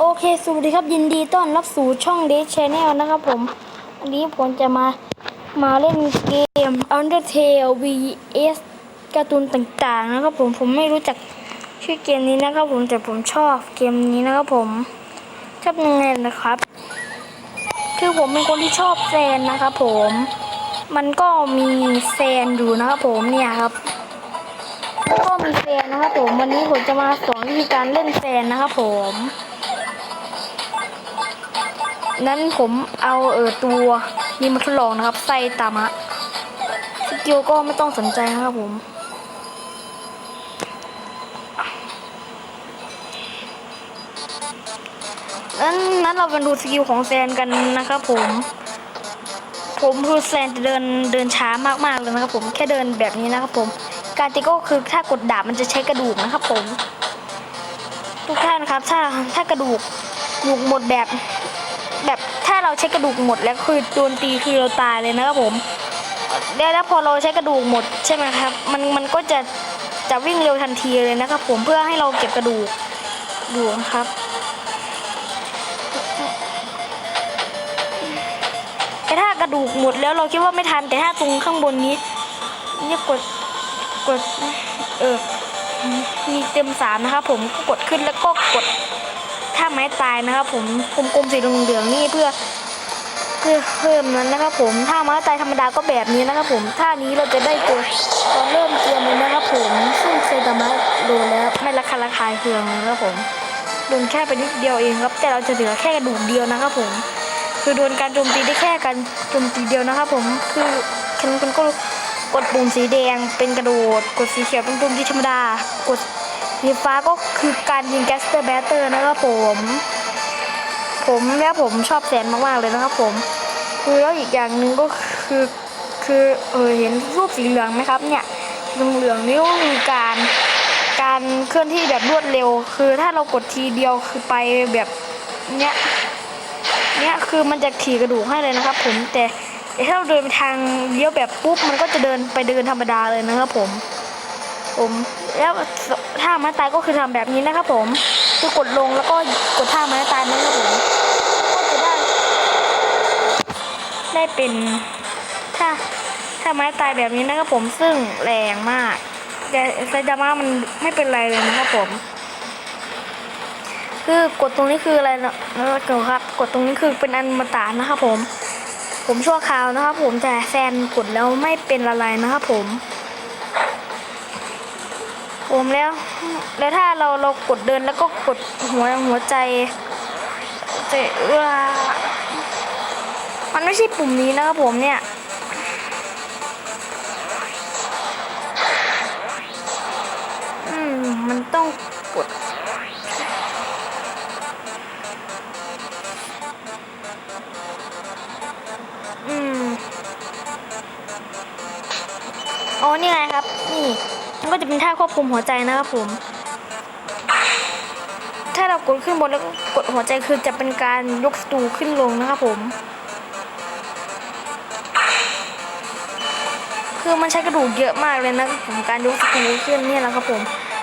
โอเค สวัสดีครับ ยินดีต้อนรับสู่ช่อง d a y Channel นะครับผม วันนี้ผมจะมา มาเล่นเกม Undertale vs การ์ตูนต่างๆ นะครับผม ผมไม่รู้จักชื่อเกมนี้นะครับผม แต่ผมชอบเกมนี้นะครับผม ชอบยังไงนะครับ คือผมเป็นคนที่ชอบแซนนะครับผม มันก็มีแซนอยู่นะครับผมเนี่ยครับก็มีแฟนนะครับผม วันนี้ผมจะมาสอนวิธีการเล่นแฟนนะครับผม นั้นผมเอาเออตัวนี้มาทดลองนะครับไซตามะสกิลก็ไม่ต้องสนใจนะครับผม นั้นนั้นเรามาดูสกิลของแซนกันนะครับผมผมคือแซนจะเดินเดินช้ามากๆเลยนะครับผมแค่เดินแบบนี้นะครับผม การตีก็คือถ้ากดดาบมันจะใช้กระดูกนะครับผม ทุกท่านครับถ้าถ้ากระดูกกระดูกหมดแบบ แบบถ้าเราใช้กระดูกหมดแล้วคือโดนตีคือเราตายเลยนะครับผมแล้วพอเราใช้กระดูกหมดใช่ไหมครับ มันมันก็จะจะวิ่งเร็วทันทีเลยนะครับ ผมเพื่อให้เราเก็บกระดูกดูนะครับแต่ถ้ากระดูกหมดแล้วเราคิดว่าไม่ทันแต่ถ้าตรงข้างบนนี้เนี่ยกดกดเออมีเต็มสามนะครับผมก็กดขึ้นแล้วก็กดาไม้ตายนะครับ ผมกลมๆสีเหลืองๆนี่เพื่อเพื่อเพิ่มนั้นนะครับ ผมท่าไม้ตายธรรมดาก็แบบนี้นะครับ ผมท่านี้เราจะได้เจอตอนเริ่มเกมเลยนะครับ ผมซึ่งเซตามะโดนแล้วไม่ราคาราคายเคืองนะครับผมโดนแค่ไปนิดเดียวเองครับ แต่เราจะเหลือแค่กระดูกเดียวนะครับ ผม คือโดนการโจมตีได้แค่การโจมตีเดียวนะครับ ผมคือคุณคุณก็กดปุ่มสีแดงเป็นกระโดด กดสีเขียวเป็นโจมตีธรรมดากด สีฟ้าก็คือการยิงแกสเตอร์แบตเตอร์นะครับผม ผมแล้วผมชอบแสนมากๆเลยนะครับผม คือแล้วอีกอย่างหนึ่งก็คือคือเออเห็นรูปสีเหลืองไหมครับเนี่ยสีเหลืองนี่ก็คือการการเคลื่อนที่แบบรวดเร็ว คือถ้าเรากดทีเดียวคือไปแบบเนี้ยเนี่ยคือมันจะขี่กระดูกให้เลยนะครับ ผมแต่แต่ถ้าเราเดินไปทางเลี้ยวแบบปุ๊บมันก็จะเดินไปเดินธรรมดาเลยนะครับผม ผมแล้วท่าไม้ตายก็คือทำแบบนี้นะครับผมคือกดลงแล้วก็กดท่าไม้ตายนะครับผมก็จะได้ ได้เป็นท่าท่าไม้ตายแบบนี้นะครับผมซึ่งแรงมากแต่ไซดาม่ามันไม่เป็นไรเลยนะครับผม คือกดตรงนี้คืออะไรนะเกี่ยวครับ กดตรงนี้คือเป็นอันมาตานะครับผม ผมชั่วคราวนะครับผมแต่แฟนกดแล้วไม่เป็นอะไรนะครับผม มแล้ว แล้วถ้าเราเรากดเดินแล้วก็กดหัวหัวใจเจเออมันไม่ใช่ปุ่มนี้นะครับผมเนี่ย ก็จะเป็นท่าควบคุมหัวใจนะครับผม ถ้าเรากดขึ้นบนแล้วกดหัวใจคือจะเป็นการยกสตูขึ้นลงนะครับผม คือมันใช้กระดูกเยอะมากเลยนะครับผมการยกสตูขึ้นเนี่ยแหละครับผม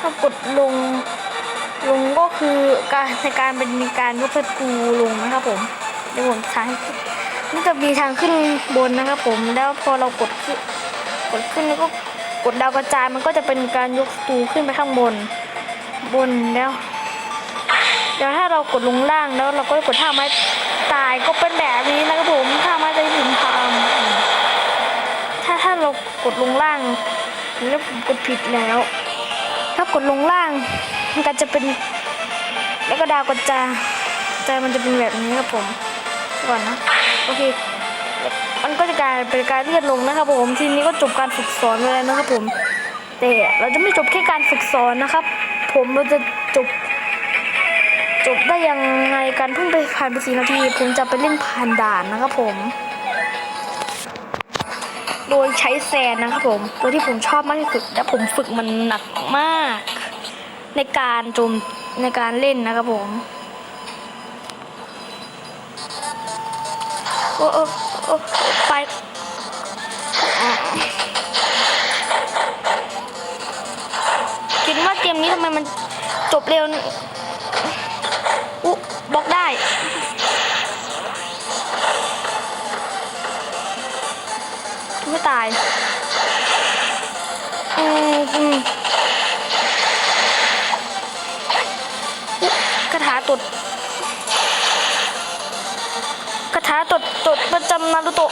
ถ้ากดลงลงก็คือการในการเป็นการยกสตูลงนะครับผมเดี๋ยวผมถ่ายให้ดูมันจะมีทางขึ้นบนนะครับผมแล้วพอเรากดขึ้นกดขึ้นแล้วก็ ดดาวกระจายมันก็จะเป็นการยกสตูขึ้นไปข้างบน บนแล้วเดี๋ยวถ้าเรากดลงล่างแล้วเราก็กดท่าไม้ตายก็เป็นแบบนี้นะครับผมท่าไม้ตายที่ผมถ้าถ้าเรากดลงล่างแล้วผมกดผิดแล้ว ถ้ากดลงล่างมันก็จะเป็น แล้วก็ดาวกระจายใจมันจะเป็นแบบนี้ครับผมก่อนนะโอเค มันก็จะกลายเป็นการเลื่อนลงนะครับผมทีนี้ก็จบการฝึกสอนไปแล้วนะครับผมแต่เราจะไม่จบแค่การฝึกสอนนะครับ ผมเราจะจบ จบได้ยังไงกันเพิ่งไปผ่านไปสี่นาทีผมจะไปเล่นผ่านด่านนะครับผม โดยใช้แซนนะครับผม ตัวที่ผมชอบมากที่สุดและผมฝึกมันหนักมาก ในการจมในการเล่นนะครับผมโอ้ โไปคิดว่าเกมนี้ทำไมมันจบเร็วอุ๊บล็อกได้ไม่ตายอืมอืมกระถาตุด คาถาตดตดประจำนารุโตะ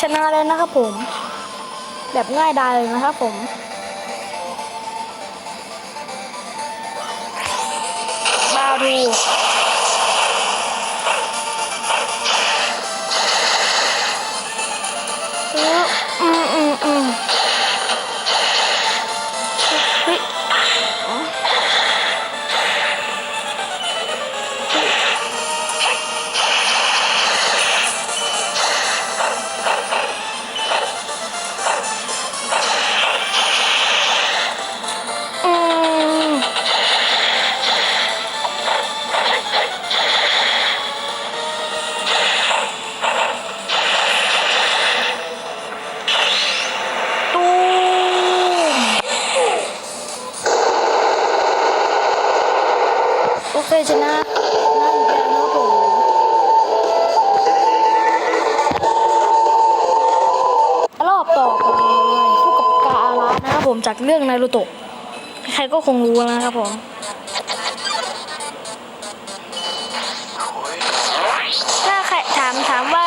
ชนะแล้วนะครับผม แบบง่ายดายเลยนะครับผมบารู เรื่องนารูโตะใครก็คงรู้นะครับผมถ้าใครถามถามว่า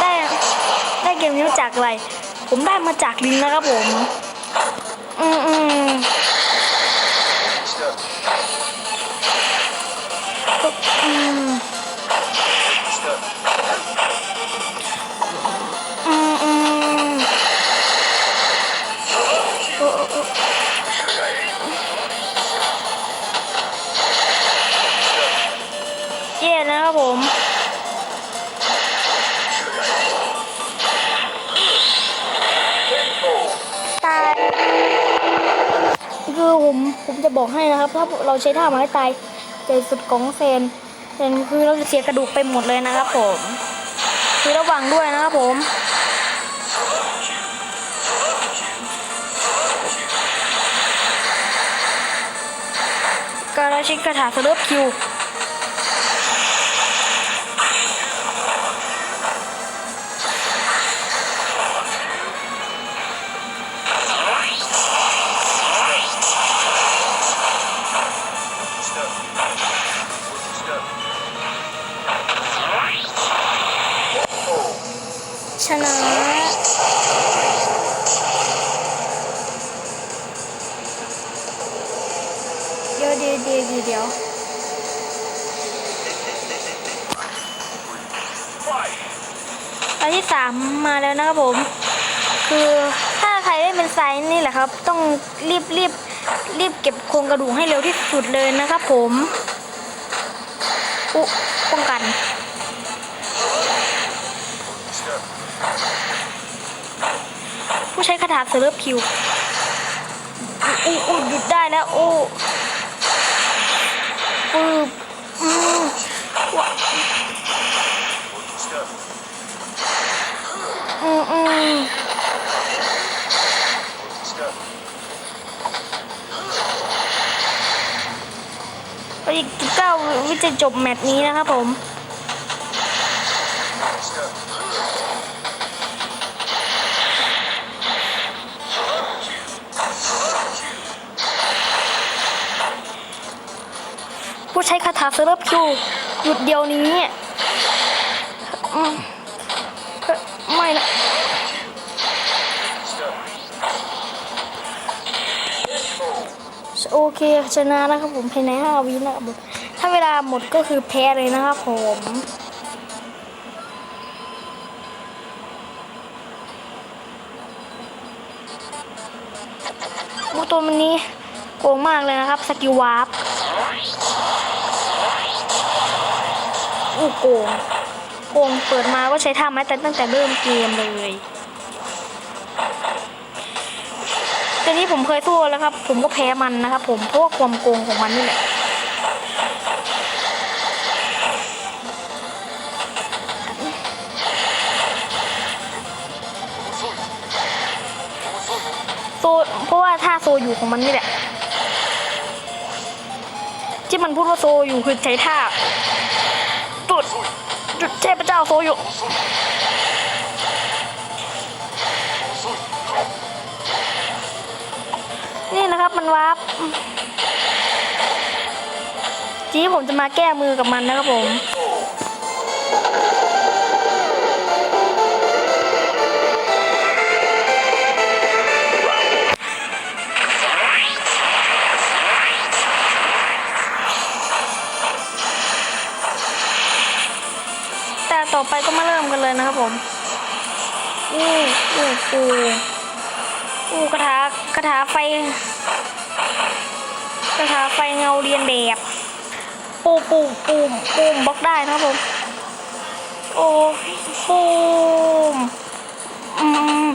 ได้ได้เกมนี้มาจากอะไร ผมได้มาจากลิงนะครับผม อืมอืม บอกให้นะครับ ถ้าเราใช้ท่าไม้ตายใจสุดของเซนเซนคือเราจะเสียกระดูกไปหมดเลยนะครับผมคือระวังด้วยนะครับผมการชิกคาถาสเลิฟคิวามมาแล้วนะครับผม คือถ้าใครได้เป็นไซส์นี่แหละครับ ต้องรีบรีบรีบเก็บโครงกระดูกให้เร็วที่สุดเลยนะครับผมอุป้องกัน ผู้ใช้คาถาเซเลบคิวอู้อู้หยุดได้แล้วโอ้ปืบอืม อืออีกเก้าวิจะจบแมตช์นี้นะครับผมผู้ใช้คาถาเซเลบคิวหยุดเดียวนี้ ไม่นะ โอเคชนะนะครับผมภายในห้าวินะครับผมถ้าเวลาหมดก็คือแพ้เลยนะครับผมบูตัวมันนี้โกงมากเลยนะครับสกิลวาร์ปอู้โกงโกงเปิดมาก็ใช้ท่าไม้แต่ตั้งแต่เริ่มเกมเลย แต่นี้ผมเคยสู้แล้วครับ ผมก็แพ้มันนะครับผมเพราะว่าความโกงของมันนี่แหละโซเพราะว่าท่าโซอยู่ของมันนี่แหละ ที่มันพูดว่าโซอยู่คือใช้ท่าตุดเทพเจ้าโซอยุ นี่นะครับมันวาร์ปทีนี้ผมจะมาแก้มือกับมันนะครับผมแต่ต่อไปก็มาเริ่มกันเลยนะครับผม อู้อู้อู้อู้กระถาก ระถาไฟกระถาไฟเงาเรียนแบบปูปูปูมปูมบล็อกได้นะครับผมโอ้ปูมอืม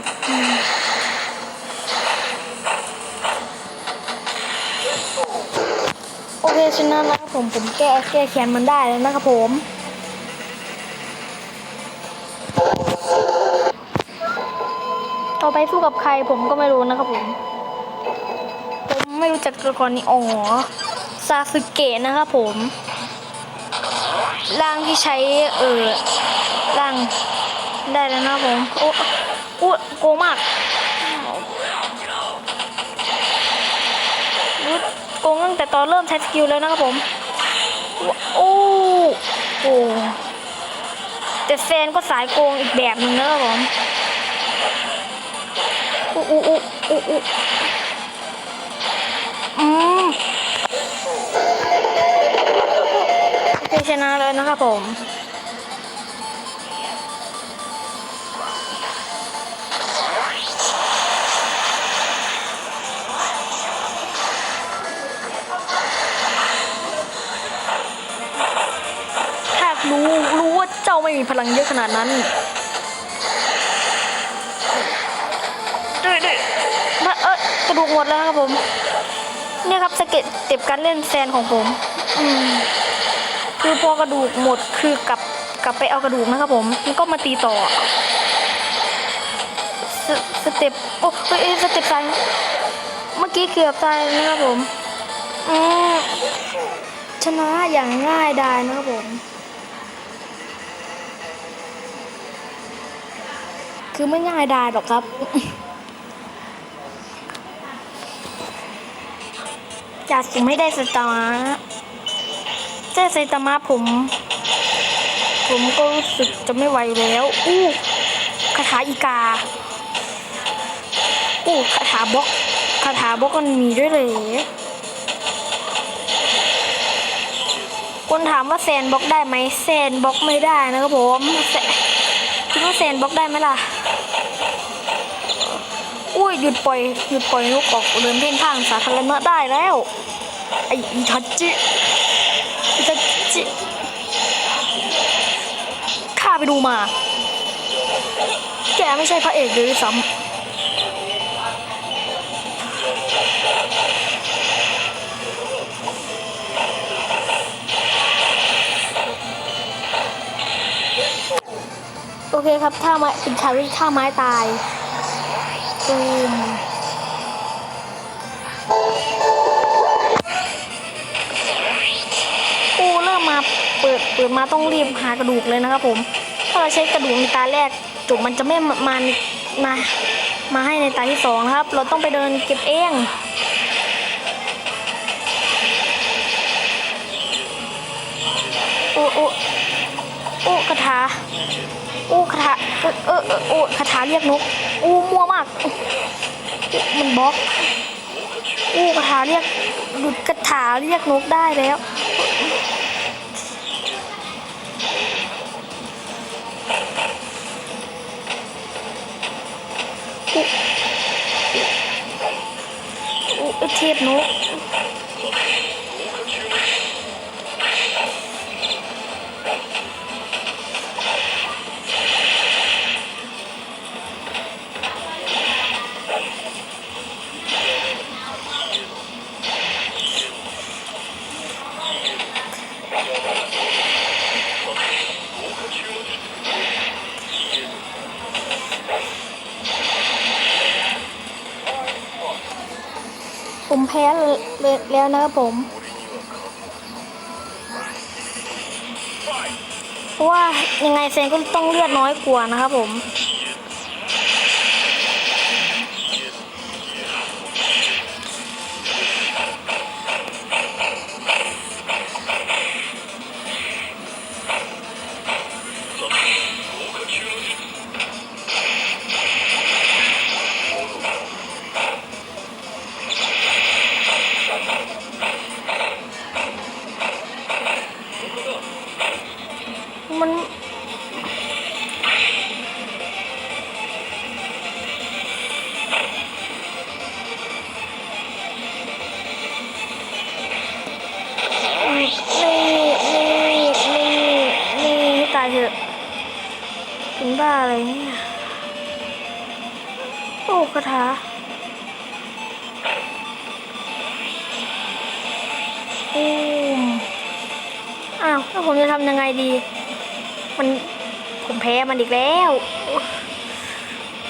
โอเคชนะแล้วครับผมผมแก้แก้แค้นมันได้แล้วนะครับผม ต่อไปสู้กับใครผมก็ไม่รู้นะครับผม ผมไม่รู้จักตัวละครนี้อ๋อซาสึเกะนะครับผม ร่างที่ใช้เออร่างได้แล้วนะผมโอ้โอ้โกงมากรู้โกงตั้งแต่ตอนเริ่มใช้สกิลแล้วนะครับผมโอ้โอ้แต่แฟนก็สายโกงอีกแบบหนึงนะครับผม อู้อู้อู้อู้อู้อืมโอเคชนะแล้วนะครับผมถ้ารู้รู้ว่าเจ้าไม่มีพลังเยอะขนาดนั้น ดูกหมดแล้วครับผม เนี่ยครับสเก็ตเต็บการเล่นแซนของผมอืมคือพอกระดูกหมดคือกลับกลับไปเอากระดูกนะครับผมมันก็มาตีต่อสสเต็ปโอ้เอ้ยสเต็ปตายเมื่อกี้เกือบตายนะครับผมอืมชนะอย่างง่ายดายนะครับผม คือไม่ง่ายดายหรอกครับ อยากสุ่มให้ได้สตาร์เจ้าไซตามะผม ผมก็รู้สึกจะไม่ไหวแล้ว อู้คาถาอีกา อู้คาถาบล็อกคาถาบล็อกมันมีด้วยเลยคนถามว่าแซนบล็อกได้ไหมแซนบล็อกไม่ได้นะครับผมแซคิดว่าแซนบล็อกได้ไหมล่ะ ยหยุดปล่อยหยุดปล่อยนกออกเดินเพ่นพ่านสาธารณะได้แล้วไออีทัจจิอีทัจจิข้าไปดูมา แกไม่ใช่พระเอกเลยซ้ำโอเคครับท่าไม้เป็นคาริท่าไม้ตาย ตูมปูเริ่มมาเปิดเปิดมาต้องรีบหากระดูกเลยนะครับผม ถ้าเราใช้กระดูกในตาแรกจุกมันจะไม่มามามามาให้ในตาที่สองครับ เราต้องไปเดินเก็บเองโอ้โอ้โอ้คาถาโอ้คาถา เออเออโอ้คาถาเรียกนกโอ้มั่วมาก มันบล็อกโอ้คาถาเรียกหลุดคาถาเรียกนกได้แล้วโอ้เทพนก ผมแพ้แล้วนะครับผม เพราะว่ายังไงเซนก็ต้องเลือดน้อยกว่านะครับผม เป็นบ้าอะไรเนี่ย โอ้คาถาอืมอ้าวแล้วผมจะทำยังไงดี มันผมแพ้มันอีกแล้ว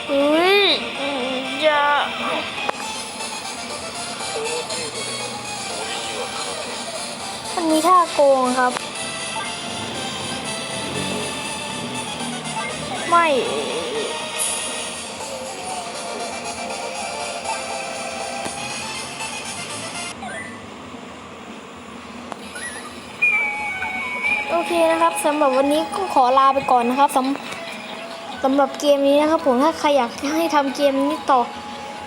เฮ้ยอย่ามันมีท่าโกงครับ ไม่ โอเคนะครับสำหรับวันนี้ก็ขอลาไปก่อนนะครับสำสำหรับเกมนี้นะครับผมถ้าใครอยากให้ทำเกมนี้ต่อ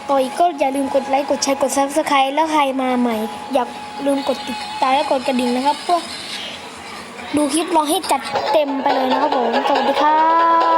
ต่ออีกก็อย่าลืมกดไลค์กดแชร์กดซับสไครต์แล้วใครมาใหม่ อย่าลืมกดติดตามและกดกระดิ่งนะครับ เพื่อดูคลิปลองให้จัดเต็มไปเลยนะครับผม สวัสดีครับ